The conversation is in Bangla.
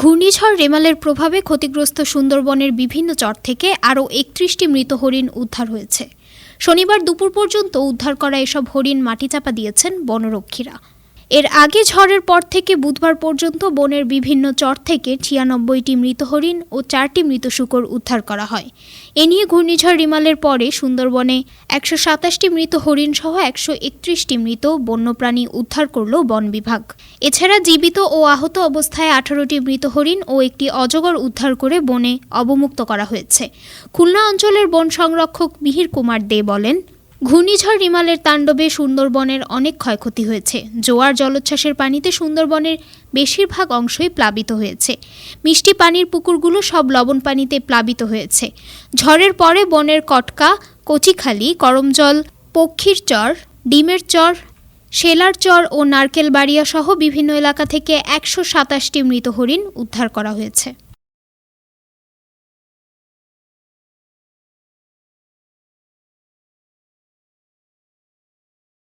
ঘূর্ণিঝড় রেমালের প্রভাবে ক্ষতিগ্রস্ত সুন্দরবনের বিভিন্ন চর থেকে আরও একত্রিশটি মৃত হরিণ উদ্ধার হয়েছে। শনিবার দুপুর পর্যন্ত উদ্ধার করা এসব হরিণ মাটি চাপা দিয়েছেন বনরক্ষীরা। এর আগে ঝড়ের পর থেকে বুধবার পর্যন্ত বনের বিভিন্ন চর থেকে ছিয়ানব্বইটি মৃত হরিণ ও চারটি মৃত শুকর উদ্ধার করা হয়। এ নিয়ে ঘূর্ণিঝড় রিমালের পরে সুন্দরবনে একশো সাতাশটি মৃত হরিণ সহ একশো একত্রিশটি মৃত বন্যপ্রাণী উদ্ধার করল বন বিভাগ। এছাড়া জীবিত ও আহত অবস্থায় আঠারোটি মৃত হরিণ ও একটি অজগর উদ্ধার করে বনে অবমুক্ত করা হয়েছে। খুলনা অঞ্চলের বন সংরক্ষক মিহির কুমার দে বলেন ঘূর্ণিঝড় রিমালের তাণ্ডবে সুন্দরবনের অনেক ক্ষয়ক্ষতি হয়েছে। জোয়ার জলোচ্ছ্বাসের পানিতে সুন্দরবনের বেশিরভাগ অংশই প্লাবিত হয়েছে। মিষ্টি পানির পুকুরগুলো সব লবণ পানিতে প্লাবিত হয়েছে। ঝড়ের পরে বনের কটকা, কচিখালি করমজল পক্ষীর চর, ডিমের চর, শেলার চর ও নারকেলবাড়িয়া সহ বিভিন্ন এলাকা থেকে একশো সাতাশটি মৃত হরিণ উদ্ধার করা হয়েছে।